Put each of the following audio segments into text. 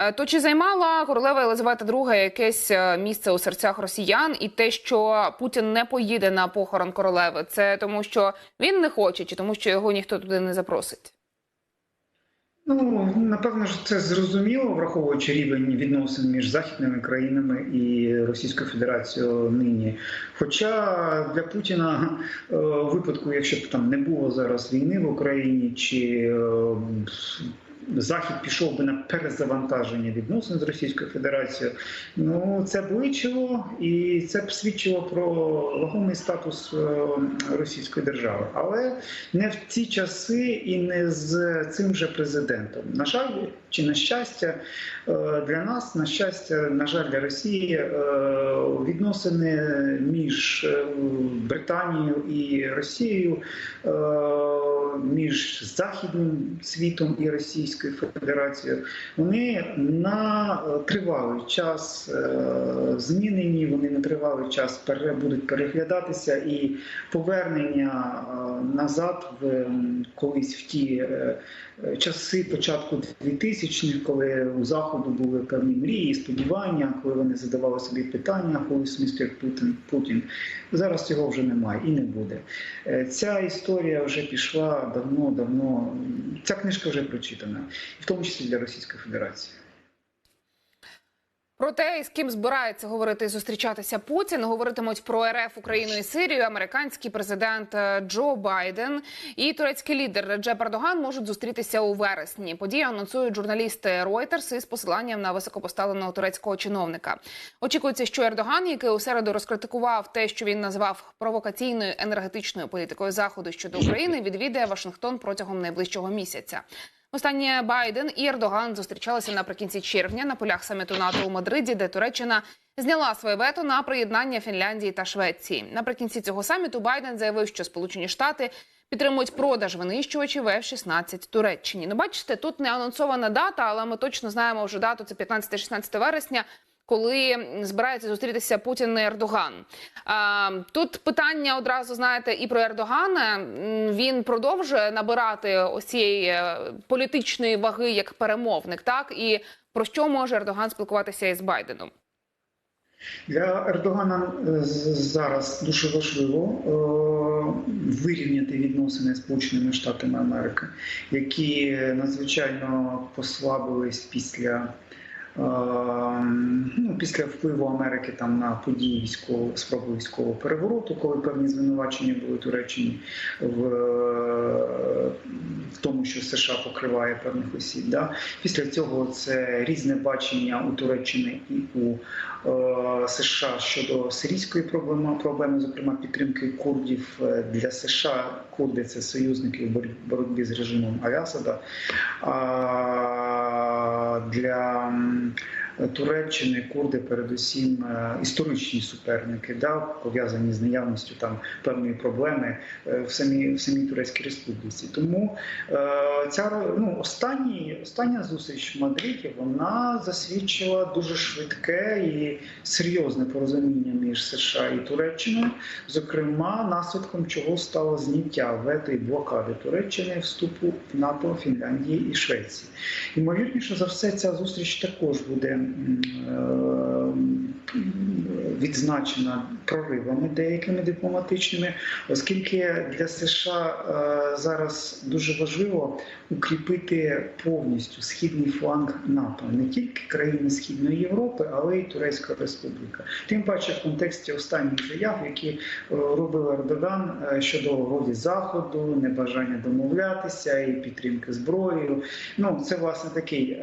Е, То чи займала королева Єлизавета II якесь е, місце у серцях росіян, і те, що Путін не поїде на похорон королеви, це тому, що він не хоче, чи тому, що його ніхто туди не запросить? Ну напевно ж це зрозуміло, враховуючи рівень відносин між західними країнами і Російською Федерацією нині. Хоча для Путіна е, випадку, якщо б там не було зараз війни в Україні, чи Захід пішов би на перезавантаження відносин з Російською Федерацією, ну це б і це б свідчило про вагомий статус е, Російської держави, але не в ці часи і не з цим же президентом. На жаль, чи на щастя е, для нас, на щастя, на жаль, для Росії е, відносини між е, Британією і Росією, між західним світом і Російською Федерацією, вони на тривалий час змінені. Вони на тривалий час будуть переглядатися і повернення назад в колись в ті часи початку 2000-х, коли у заходу були певні мрії, сподівання, коли вони задавали собі питання, коли смислі як Путін Путін. Зараз цього вже немає і не буде. Е, Ця історія вже пішла давно, давно. Ця книжка вже прочитана, в тому числі для Російської Федерації. Про те, з ким збирається говорити і зустрічатися Путін, говоритимуть про РФ Україну і Сирію. Американський президент е, Джо Байден і турецький лідер Реджеп Ердоган можуть зустрітися у вересні. Події анонсують журналісти Reuters із посиланням на високопоставленого турецького чиновника. Очікується, що Ердоган, який у середу розкритикував те, що він назвав провокаційною енергетичною політикою заходу щодо України, відвідає Вашингтон протягом найближчого місяця. Останнє Байден і Ердоган зустрічалися наприкінці червня на полях саміту НАТО у Мадриді, де Туреччина зняла своє вето на приєднання Фінляндії та Швеції. Наприкінці цього саміту Байден заявив, що Сполучені Штати підтримують продаж винищувачів F-16 Туреччині. Ну, бачите, тут не анонсована дата, але ми точно знаємо вже дату. Це 15-16 вересня. Коли збирається зустрітися Путін і Ердоган, тут питання одразу знаєте і про Ердогана. Він продовжує набирати ось цієї е, політичної ваги як перемовник. Так і про що може Ердоган спілкуватися із Байденом? Для Ердогана е, зараз дуже важливо е, вирівняти відносини з Сполученими Штатами Америки, які надзвичайно послабились після. Е, Ну, після впливу Америки там на події військового спроби військового перевороту, коли певні звинувачення були Туреччині в, е, в тому, що США покриває певних осіб. Да? Після цього це різне бачення у Туреччини і у е, США щодо сирійської проблеми, проблеми, зокрема підтримки курдів Е, для США. Курди це союзники в боротьбі з режимом Алясада. А для Mm. Туреччини курди, передусім е, історичні суперники, да, пов'язані з наявністю там певної проблеми е, в самій в самій Турецькій Республіці. Тому е, ця ну, останні, остання зустріч в Мадриді вона засвідчила дуже швидке і серйозне порозуміння між США і Туреччиною, зокрема наслідком чого стало зняття вето і блокади Туреччини вступу в НАТО, Фінляндії і Швеції. Ймовірніше за все, ця зустріч також буде відзначена проривами деякими дипломатичними, оскільки для США е, зараз дуже важливо укріпити повністю східний фланг НАТО, не тільки країни Східної Європи, але й Турецька Республіка. Тим паче в контексті останніх заяв, які е, робив Ердоган е, щодо ролі Заходу, небажання домовлятися і підтримки зброєю. Ну це власне такий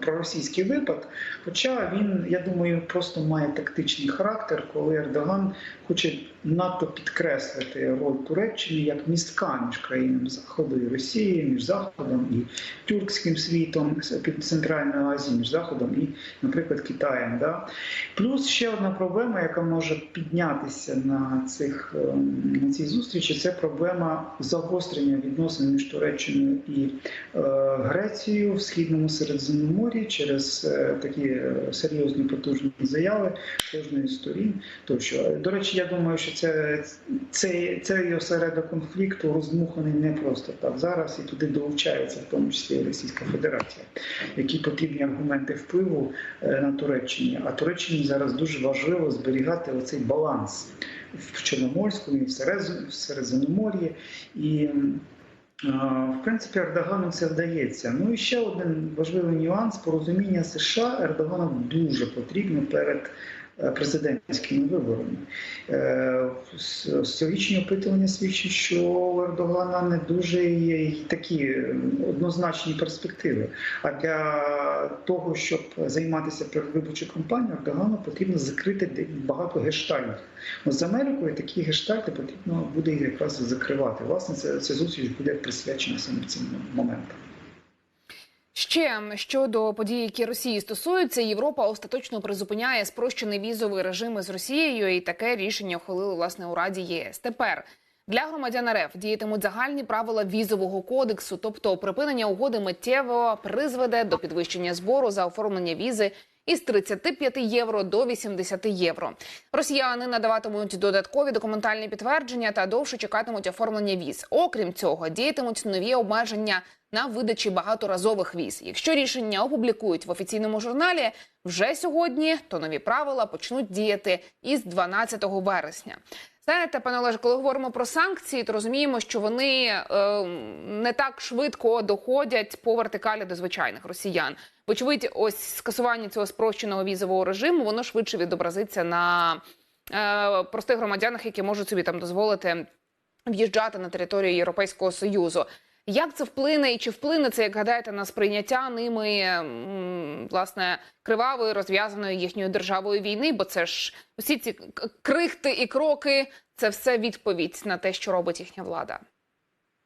проросійський випад. Хоча він, я думаю, просто має тактичний характер, коли Ердоган хоче надто підкреслити роль Туреччини як містка між країнами Заходу і Росії, між Заходом і тюркським світом, під Центральною Азією, між Заходом і, наприклад, Китаєм. Да? Плюс ще одна проблема, яка може піднятися на цих ем, на цій зустрічі, це проблема загострення відносин між Туреччиною і е, Грецією в східному Середземномор'ї через е, такі е, серйозні потужні заяви кожної сторін. Тощо, до речі, я думаю, що це цей, цей осередок конфлікту роздмуханий не просто так зараз. і туди долучається, в тому числі і Російська Федерація, які потрібні аргументи впливу е, на Туреччині. А Туреччині зараз дуже важливо зберігати оцей баланс в Чорноморському і в Середземномор'ї. І в принципі, Ердогану це вдається. Ну і ще один важливий нюанс порозуміння США Ердогану дуже потрібно перед президентськими виборами. Е, Соціологічні опитування свідчать, що у Ердогана не дуже є такі е, однозначні перспективи. А для того, щоб займатися передвиборчою кампанією, Ердогану потрібно закрити багато гештальтів. З Америкою такі гештальти потрібно буде якраз закривати. Власне, це, ця зустріч буде присвячена саме цим моментам. Ще щодо подій, які Росії стосуються, Європа остаточно призупиняє спрощений візовий режим із Росією, і таке рішення ухвалили власне у Раді ЄС. Тепер для громадян РФ діятимуть загальні правила візового кодексу, тобто припинення угоди миттєво призведе до підвищення збору за оформлення візи. Із 35 євро до 80 євро. Росіяни надаватимуть додаткові документальні підтвердження та довше чекатимуть оформлення віз. Окрім цього, діятимуть нові обмеження на видачі багаторазових віз. Якщо рішення опублікують в офіційному журналі вже сьогодні, то нові правила почнуть діяти із 12 вересня. Знаєте, пане Олеже, коли говоримо про санкції, то розуміємо, що вони е, не так швидко доходять по вертикалі до звичайних росіян. Вочевидь, ось скасування цього спрощеного візового режиму воно швидше відобразиться на е, простих громадянах, які можуть собі там дозволити в'їжджати на територію Європейського союзу. Як це вплине і чи вплине це, як гадаєте, на сприйняття ними власне кривавої розв'язаної їхньою державою війни? Бо це ж усі ці крихти і кроки це все відповідь на те, що робить їхня влада.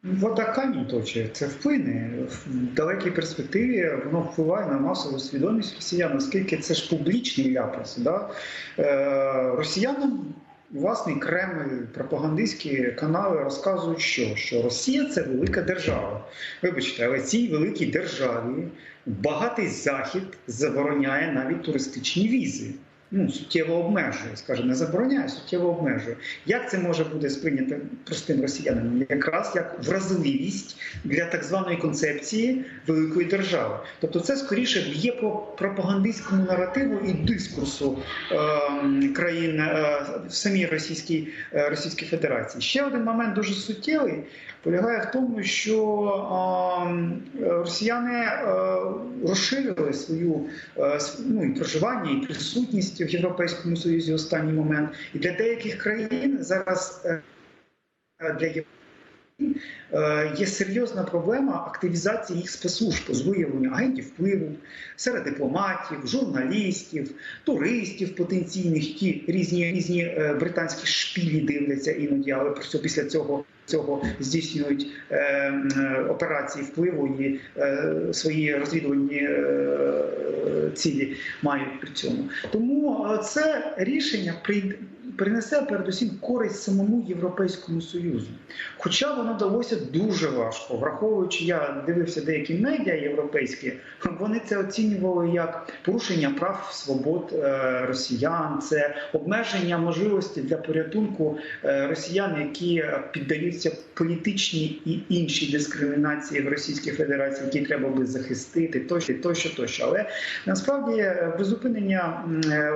Вода камінь точить, це вплине в далекій перспективі. Воно впливає на масову свідомість росіян, оскільки це ж публічний ляпас. Да? Е, росіянам власний Кремль, пропагандистські канали розказують, що, що Росія це велика держава. Вибачте, але цій великій державі багатий захід забороняє навіть туристичні візи. Ну, суттєво обмежує, скажімо, не забороняє, суттєво обмежує. Як це може бути сприйнято простим росіянином? Якраз як вразливість для так званої концепції великої держави. Тобто, це скоріше б'є по пропагандистському наративу і дискурсу е, країн е, в самій Російській, е, Російській Федерації. Ще один момент дуже суттєвий полягає в тому, що росіяни е, розширили свою е, ну, і проживання, і присутність в Європейському Союзі в останній момент. І для деяких країн зараз е, для Європи є серйозна проблема активізації їх спецслужб з виявлення агентів впливу серед дипломатів, журналістів, туристів потенційних, які різні різні е, британські шпілі дивляться іноді, але просто після цього. Цього здійснюють е, е, операції впливу і е, свої розвідувальні е, цілі мають при цьому. Тому е, це рішення при, принесе передусім користь самому Європейському Союзу. Хоча воно далося дуже важко, враховуючи, я дивився деякі медіа європейські, вони це оцінювали як порушення прав свобод е, росіян, це обмеження можливості для порятунку е, росіян, які піддаються політичній і іншій дискримінації в Російській Федерації, які треба би захистити, тощо, тощо, тощо. Але насправді призупинення е,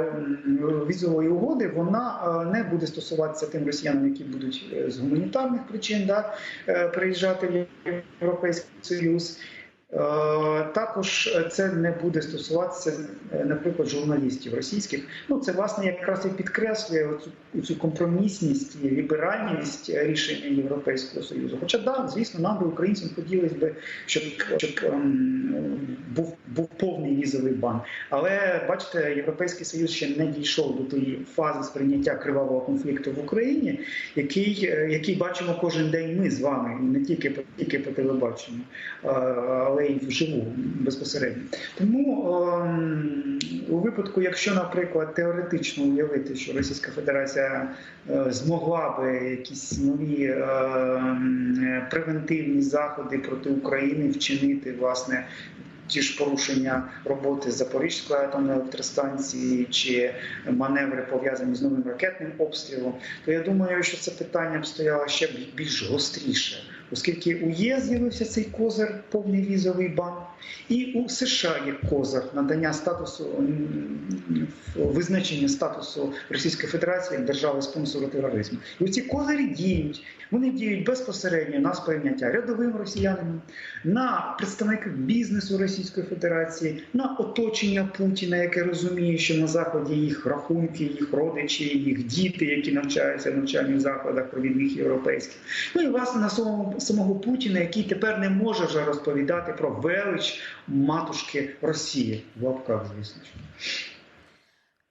візової угоди вона не буде стосуватися тим росіянам, які будуть е, з гуманітарних причин да, е, приїжджати в Європейський Союз. Е, Також це не буде стосуватися, е, наприклад, журналістів російських. Ну це власне якраз і підкреслює оцю, цю компромісність і ліберальність рішення Європейського союзу. Хоча да, звісно, нам би українцям хотілося б, щоб, щоб ем, був був повний візовий бан. Але бачите, європейський союз ще не дійшов до тої фази сприйняття кривавого конфлікту в Україні, який, е, який бачимо кожен день ми з вами, і не тільки по тільки по телебаченню, але й вживу безпосередньо. Тому ем, у випадку, якщо, наприклад, теоретично уявити, що Російська Федерація е, змогла би якісь нові е, превентивні заходи проти України вчинити, власне. Ті ж порушення роботи Запорізької атомної електростанції чи маневри пов'язані з новим ракетним обстрілом, то я думаю, що це питання б стояло ще більш гостріше оскільки у ЄС з'явився цей козир, повний візовий бан, і у США є козир надання статусу визначення статусу Російської Федерації як держави спонсору тероризму. І ці козирі діють. Вони діють безпосередньо на сприйняття рядовим росіянам, на представників бізнесу Російської Федерації, на оточення Путіна, яке розуміє, що на заході їх рахунки, їх родичі, їх діти, які навчаються в навчальних закладах провідних європейських. Ну і власне на самого, самого Путіна, який тепер не може вже розповідати про велич матушки Росії в лапках, звісно.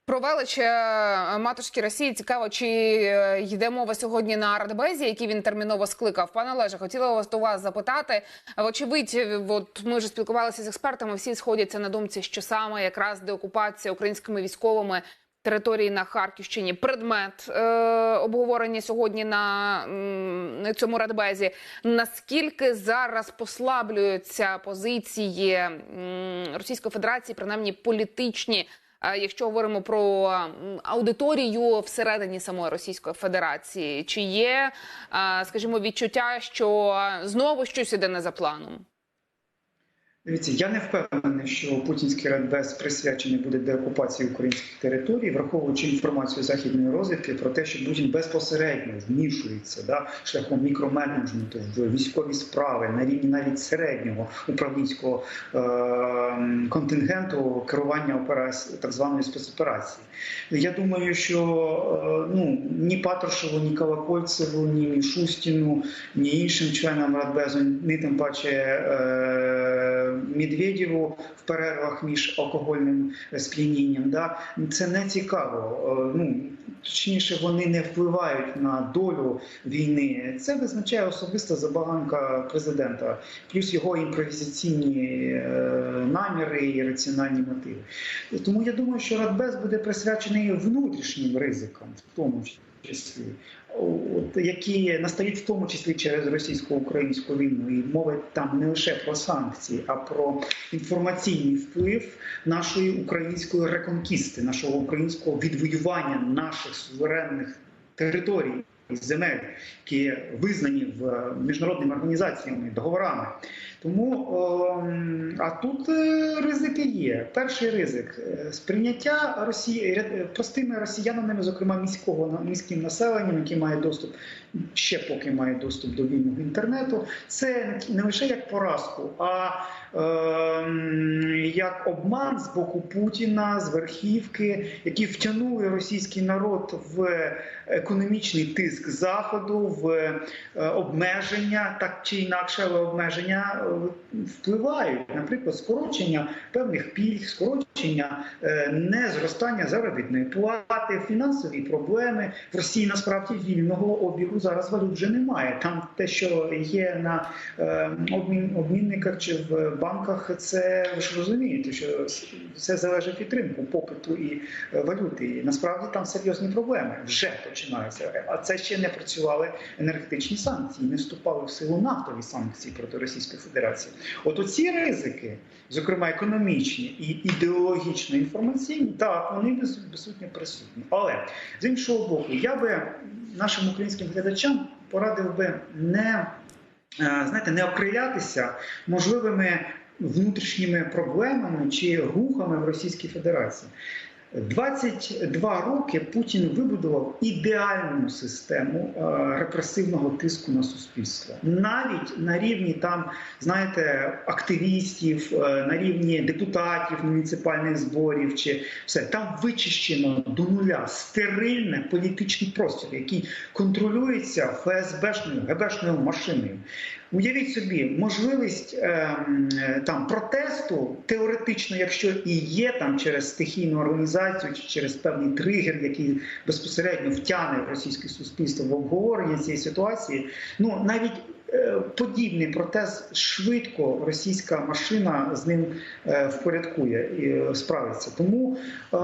Про велич е, матушки Росії цікаво, чи е, йде мова сьогодні на Радбезі, який він терміново скликав. Пане Олеже, хотіла вас до вас запитати. Вочевидь, е, от ми вже спілкувалися з експертами. Всі сходяться на думці, що саме якраз деокупація українськими військовими території на Харківщині предмет е, обговорення сьогодні на, на цьому радбезі. Наскільки зараз послаблюються позиції Російської Федерації, принаймні політичні? Е, Якщо говоримо про аудиторію всередині самої Російської Федерації, чи є, е, скажімо, відчуття, що знову щось іде не за планом? Дивіться, я не впевнений, що путінський радбез присвячений буде деокупації українських територій, враховуючи інформацію західної розвідки про те, що Путін безпосередньо вмішується да, шляхом мікроменеджменту в військові справи на рівні навіть середнього управлінського е- контингенту керування операції так званої спецоперації. Я думаю, що е, ну ні Патрушеву, ні Колокольцеву, ні Мішустіну, ні іншим членам радбезу, ні тим паче. Е- Медведєву в перервах між алкогольним сп'янінням. Да? Це не цікаво. Е, Ну, точніше, вони не впливають на долю війни. Це визначає особиста забаганка президента, плюс його імпровізаційні е, наміри і раціональні мотиви. Тому я думаю, що Радбез буде присвячений внутрішнім ризикам, в тому числі от, які настають в тому числі через російсько-українську війну, і мова там не лише про санкції, а про інформаційний вплив нашої української реконкісти, нашого українського відвоювання наших суверенних територій. Земель, які визнані в міжнародними організаціями, договорами. Тому ем, а тут е, ризики є. Перший ризик е, сприйняття Росії простими росіянами, зокрема міського міським населенням, які має доступ ще поки має доступ до вільного інтернету. Це не лише як поразку, а ем, як обман з боку Путіна, з верхівки, які втягнули російський народ в економічний тиск заходу, в е, обмеження, так чи інакше, але обмеження е, впливають, наприклад, скорочення певних пільг, скорочення е, незростання заробітної плати, фінансові проблеми в Росії насправді вільного обігу зараз валют вже немає. Там те, що є на е, обмін обмінниках чи в банках, це ви ж розумієте, що все залежить від ринку, попиту і е, валюти. І насправді там серйозні проблеми вже починаються. А це ще не працювали енергетичні санкції, не вступали в силу нафтові санкції проти Російської Федерації. От оці ризики, зокрема економічні і ідеологічно інформаційні, так вони без- безсутньо присутні. Але з іншого боку, я би нашим українським глядачам порадив би не е, знаєте, не окрилятися можливими внутрішніми проблемами чи рухами в Російській Федерації. 22 роки Путін вибудував ідеальну систему е, репресивного тиску на суспільство, навіть на рівні там, знаєте, активістів, е, на рівні депутатів муніципальних зборів, чи все там вичищено до нуля стерильне політичний простір, який контролюється ФСБшною ГБшною машиною. Уявіть собі, можливість ем, е, там протесту теоретично, якщо і є там через стихійну організацію чи через певний тригер, який безпосередньо втягне російське суспільство в обговорення цієї ситуації, ну навіть е, подібний протест швидко російська машина з ним е, впорядкує і е, справиться. Тому е,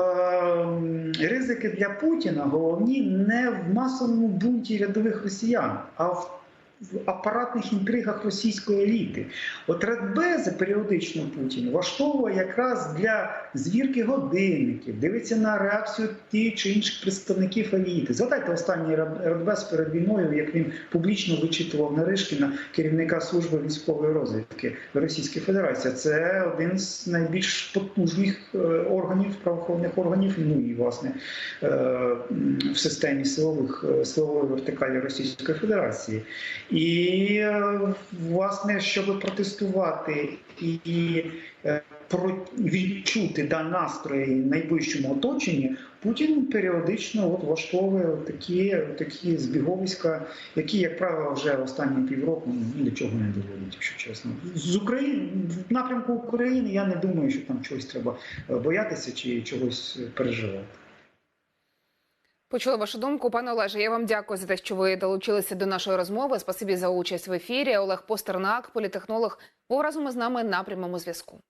ризики для Путіна головні не в масовому бунті рядових росіян, а в в апаратних інтригах російської еліти. От Радбеза періодично Путін влаштовує якраз для звірки годинників, дивиться на реакцію тих чи інших представників еліти. Згадайте останній Радбез перед війною, як він публічно вичитував Наришкіна, керівника служби військової розвідки Російської Федерації. Це один з найбільш потужних е, органів правоохоронних органів, ну і власне е, в системі силових е, силової вертикалі Російської Федерації. І е, власне, щоб протестувати і, е, відчути да, настрої в найближчому оточенні, Путін періодично от влаштовує такі, такі збіговиська, які, як правило, вже останні півроку ні до чого не доводять, якщо чесно. З України в напрямку України я не думаю, що там чогось треба е, боятися чи чогось переживати. Почула вашу думку, пане Олеже. Я вам дякую за те, що ви долучилися до нашої розмови. Спасибі за участь в ефірі. Олег Постернак, політехнолог, був разом із нами на прямому зв'язку.